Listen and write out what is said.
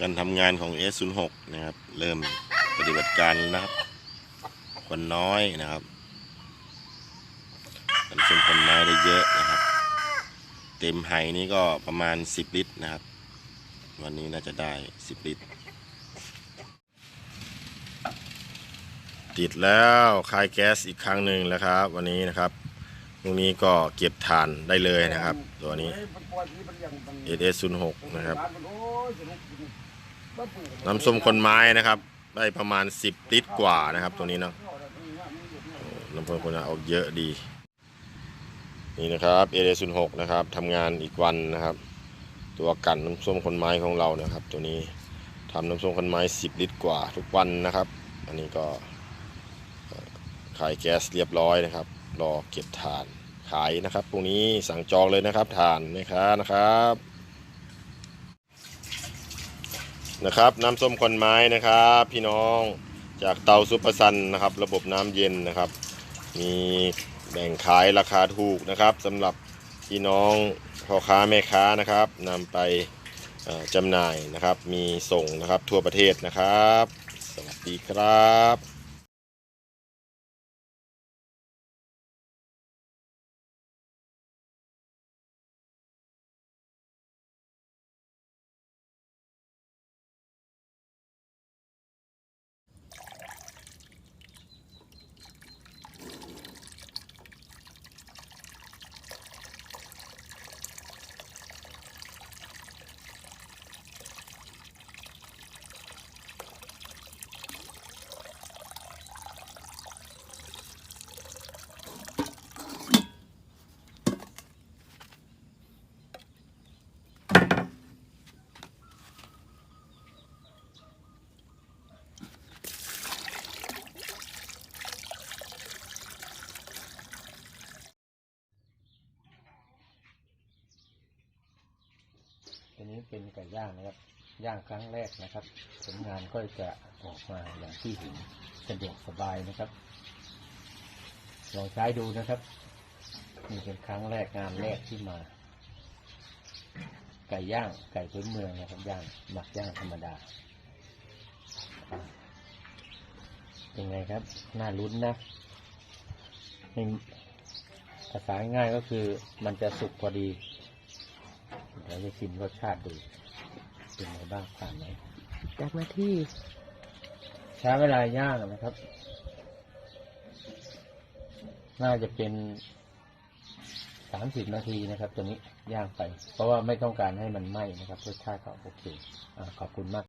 การทำงานของ S06 นะครับ เริ่มปฏิบัติการแล้วนะครับคนน้อยนะครับมันชนคนไม้ได้เยอะนะครับ เต็มไฮนี่ก็ประมาณ 10 ลิตรนะครับ วันนี้น่าจะได้ 10 ลิตร ติดแล้วคายแก๊สอีกครั้งหนึ่งแล้วครับ วันนี้นะครับตรงนี้ก็เก็บถ่านได้เลยนะครับ ตัวนี้ SS06 นะครับ น้ำส้มคนไม้นะครับ ได้ประมาณ 10 ลิตรกว่านะครับ ตัวนี้เนาะน้ำส้มคนไม้ออกเยอะดี นี่นะครับ SS06 นหกนะครับทำงานอีกวันนะครับ ตัวกันน้ำส้มคนไม้ของเรานะครับ ตัวนี้ทำน้ำส้มคนไม้ 10 ลิตรกว่าทุกวันนะครับ อันนี้ก็ขายแก๊สเรียบร้อยนะครับ รอเก็บถ่านขายนะครับพรุ่งนี้สั่งจองเลยนะครับถ่านแม่ค้านะครับ นะครับ น้ำส้มควันไม้นะครับ พี่น้องจากเตาซุปเปอร์ซันนะครับ ระบบน้ำเย็นนะครับ มีแบ่งขายราคาถูกนะครับสำหรับพี่น้องพ่อค้าแม่ค้านะครับนำไปจำหน่ายนะครับ มีส่งนะครับทั่วประเทศนะครับ สวัสดีครับันนี้เป็นไก่ย่างนะครับ ย่างครั้งแรกนะครับผลงานก็จะออกมาอย่างที่เห็นสะดวกสบายนะครับลองใช้ดูนะครับนี่เป็นครั้งแรกงานแรกที่มา ไก่ย่าง ไก่พื้นเมืองนะครับย่างหมักย่างธรรมดาเป็นไงครับ น่าลุ้นนะภาษาง่ายก็คือมันจะสุกพอดี เดี๋ยวจะชิมรสชาติดูเป็นไงบ้างผ่านไหมจากหน้าที่ใช้เวลาย่างนะครับ น่าจะเป็นสามสิบนาทีนะครับ ตัวนี้ย่างไป เพราะว่าไม่ต้องการให้มันไหม้นะครับรสชาติก็โอเคอ่าขอบคุณมาก